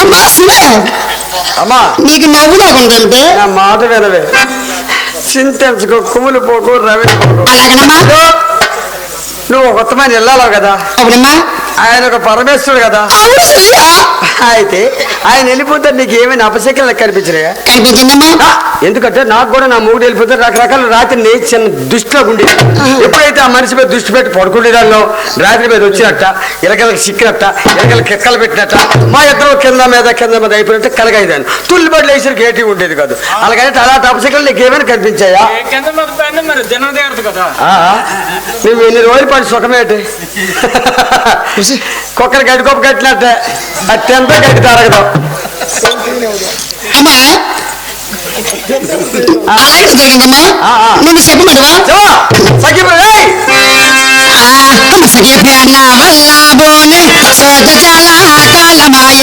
అమ్మా. శివ అమ్మా నీకు నవ్వులాగుందంటే నా మాట వినవే. చింతించుకో కుమ్ములు పోకు రవి అలాగనమ్మా. నువ్వు కొత్తమైన వెళ్ళాలి కదా. అవునమ్మా. ఆయన ఒక పరమేశ్వరుడు కదా. అయితే ఆయన వెళ్ళిపోతే నీకు ఏమైనా అపశక్తులు కనిపించినాయా కనిపించిందమ్మా ఎందుకంటే నాకు కూడా నా మూడు వెళ్ళిపోతే రకరకాల రాత్రి నే చిన్న దృష్టిలో ఉండి ఎప్పుడైతే ఆ మనిషి మీద దృష్టి పెట్టి పడుకునేదాన్నో రాత్రి మీద వచ్చినట్ట ఇలకలకు సిక్కినట్ట ఇలకలు కెక్కలు పెట్టినట్ట మా ఇద్దరు కింద మీద కింద మీద అయిపోయినట్టు కలగైదాను తుల్లిబడి లేచి ఏటి ఉండేది కాదు. అలాగైతే అలాంటి అపశకులు నీకు ఏమైనా కనిపించాయా? మరి జనం దేవత కదా. ఆ, నువ్వు ఎన్ని రోజులు పడి సుఖమేటి కుక్కలు గడ్డి కొప్ప కట్టినట్టే. అది తింటే గడ్డి తరగదు. అమ్మా. అలాగే జరిగిందమ్మా. నువ్వు సఖీ ఏయ్! సఖీ ప్యాన వల్ల బోలే సోద చాలా కాలమాయ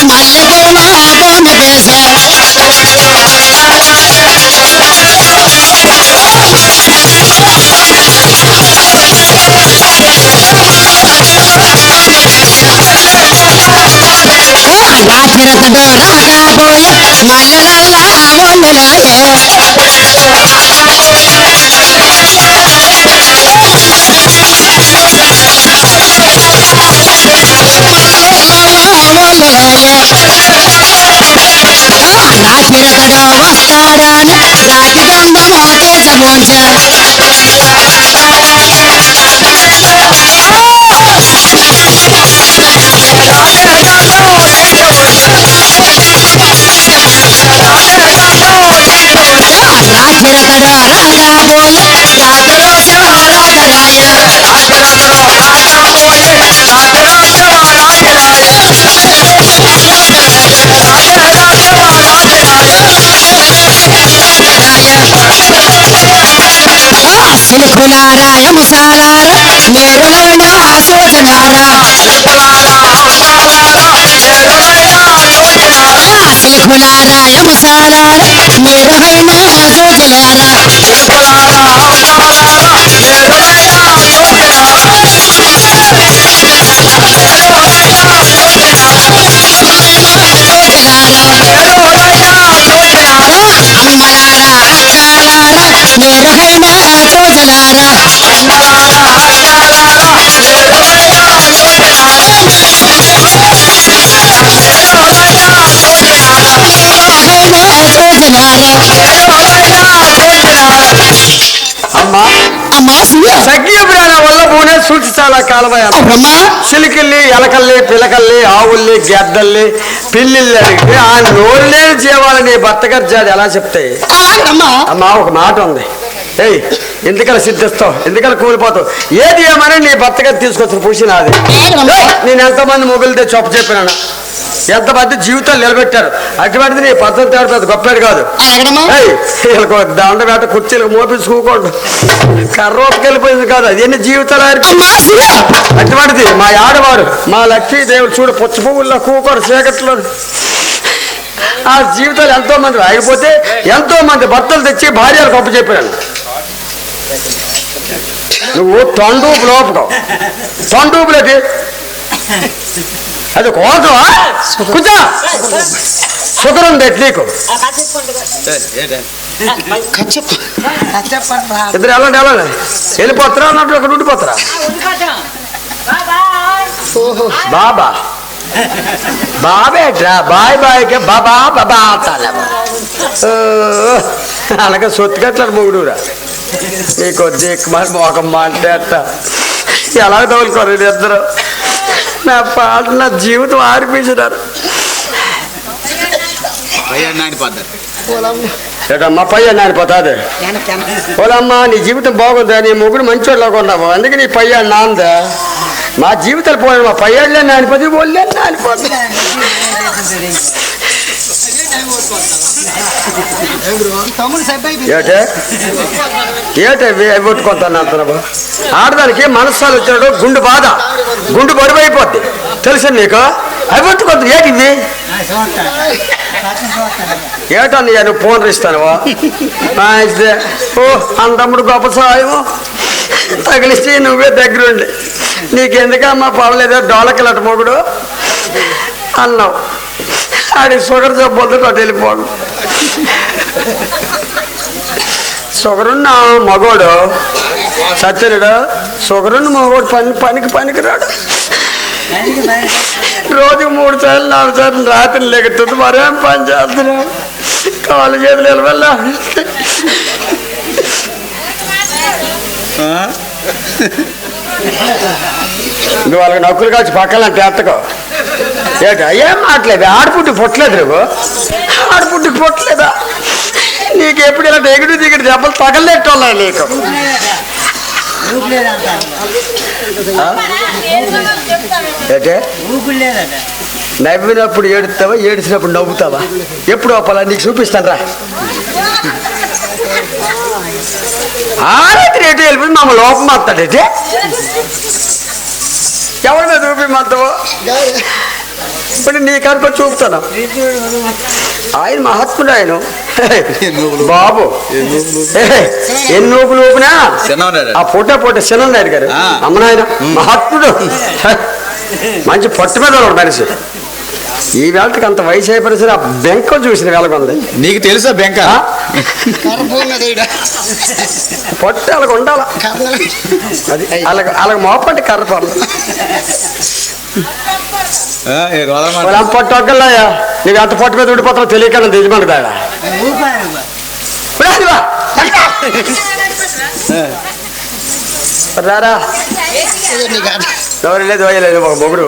Christ రాకిరతడు రాకపోయే రాత్రోత్సవ भुलाना ये मुसाना मेरे घर में आकर के आना भुलाना చిలికల్లి ఎలకల్లి పిలకల్లి ఆవుల్ని గెద్దల్ని పిల్లిల్ని అడిగితే ఆ నోళ్ళేని జీవాలని భర్త గర్జాడు ఎలా చెప్తాయి అమ్మా ఒక మాట ఉంది. ఏయ్ ఎందుకలా సిద్ధిస్తావు? ఎందుకలా కూలిపోతావు? ఏది ఏమని నీ భర్త గారు తీసుకొచ్చిన పూసి నాది. నేను ఎంతమంది మొగులతో చొప్ప చెప్పినాను ఎంతమంది జీవితాలు నిలబెట్టారు? అటువంటిది నీ పద్ధతి తేడు పెద్ద గొప్పది కాదు. దండ వేట కుర్చీలకు మోపించుకోకూడదు కర్రోతకి వెళ్ళిపోయింది కాదు అది. ఎన్ని జీవితాలు అటువంటిది మా ఆడవారు మా లక్ష్మీ దేవుడు చూడు పుచ్చ పువ్వుల్లో కూకోరు చీకట్లో. ఆ జీవితాలు ఎంతో మంది ఆగిపోతే ఎంతో మంది భర్తలు తెచ్చి భార్యలు గొప్ప చెప్పాను నువ్వు తొండూపు లోపకం తొండూపులకి అది కోసం కూర్చో. షుగర్ ఉంది నీకు. ఇద్దరు వెళ్ళండి వెళ్ళండి. వెళ్ళిపోతారా? అన్నట్టు అక్కడ ఉండిపోతారా? బాబా. బాబేట్రా బాయ్ బాయ్కే బాబా బాబా అంటాలేమో అలాగే సొత్తుకట్ల మొగుడురా నీకు దిక్కుమాలి మోకమ్మ అంటే అట్ట ఎలా తోలుకోరు ఇద్దరు? నా పాట నా జీవితం ఆరిపించినారు. ఏటమ్మా పై నానిపోతాది ఓలమ్మా నీ జీవితం బాగుందా? నీ మొగుడు మంచోళ్ళగా ఉన్నావు అందుకే నీ పయ్యాడు నాందా? మా జీవితాలు పోయాడు మా పయ్యాడులే నానిపోతే ఒళ్ళే నానిపోతుంది ఏటే? ఏటే అవి కొట్టుకుంటాను అంటున్నావు ఆడదానికి మనస్సాలు వచ్చినట్టు గుండు బాధ. గుండు బరువు అయిపోద్ది తెలుసా నీకు? అవి కొట్టుకోద్దు ఏంటి ఏటా నీ నువ్వు ఫోన్ ఇస్తానువా ఓ అంతమ్ముడు గొప్ప సాయము తగిలిస్తే నువ్వే దగ్గరుండి. నీకెందుకమ్మా డోలకి డోలకిలట మొగుడు అన్నావు. ఆడి షుగర్ జబ్బొద్దు అటు వెళ్ళిపోడు షుగరున్న మగోడు సత్యనుడు షుగరున్న మగోడు పని పనికి పనికిరాడు. రోజు మూడు సార్లు నాలుగు సార్లు రాత్రి లెగుతుంది. మరేం పని చేస్తున్నాం? కాలు చేతులు నిలవల్ల నువ్వు వాళ్ళకి నొక్కులు కాచి పక్కన అత్తకో ఏటా? ఏం మాట్లేదు ఆడపుట్టి పుట్టలేదు నువ్వు? ఆడపుట్టికి పొట్టలేదా? నీకు ఎప్పుడు ఇలా ఎగుడు దిగుడు దెబ్బలు తగలెట్టోళ్ళ నీకు? ఏంటే? నవ్వినప్పుడు ఏడుస్తావా ఏడిచినప్పుడు నవ్వుతావా? ఎప్పుడు అప్పలా నీకు చూపిస్తాను రా. ఆరైతే రేటు వెళ్ళిపోయి మమ్మల్ని లోపం మాట్లాడేటే ఎవరి మీద చూపిమంటావు ఇప్పుడు నీ కనుక చూపుతాను? ఆయన మహాత్ముడు ఆయన. బాబు. ఎన్ని ఊపినా? చిన్నవాడు. ఆ పూట పూట చిన్నాడు గారు. ఆ. అమ్మనాయన మహాత్ముడు మంచి పట్టు మీద ఉన్నాడు మనిషి. ఈ వేళకి అంత వయసు అయిపోయిన ఆ బెంక చూసిన వేళకు ఉంది. నీకు తెలుసా బెంక? పట్టు అలాగ ఉండాల? అది అలాగ అలాగ మోపండి కర్ర పట్టు ఒక్కళ్ళయ్యా నీకు ఎంత పట్టు మీద ఉండిపోతావు తెలియక దిజమంది దాడా రారా ఎవరు లేదు వేయలేదు ఒక మొగుడు.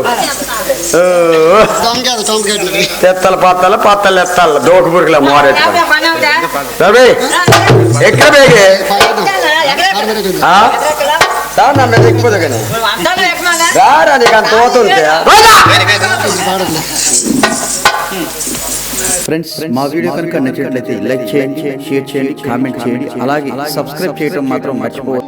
తెత్తల పాత్తల పాత్తలు ఎత్తాల దోక పురుగుల మోరెట్టు రవి ఎక్కడ బేగే? ఆ? రా నా మీద ఎక్కిపోదు కానీ రారా నీకు అంత పోతుంటే ఫ్రెండ్స్ మా వీడియో కనుక నచ్చినట్లయితే లైక్ చేయండి షేర్ చేయండి కామెంట్ చేయండి అలాగే సబ్స్క్రైబ్ చేయడం మాత్రం మర్చిపోవద్దు.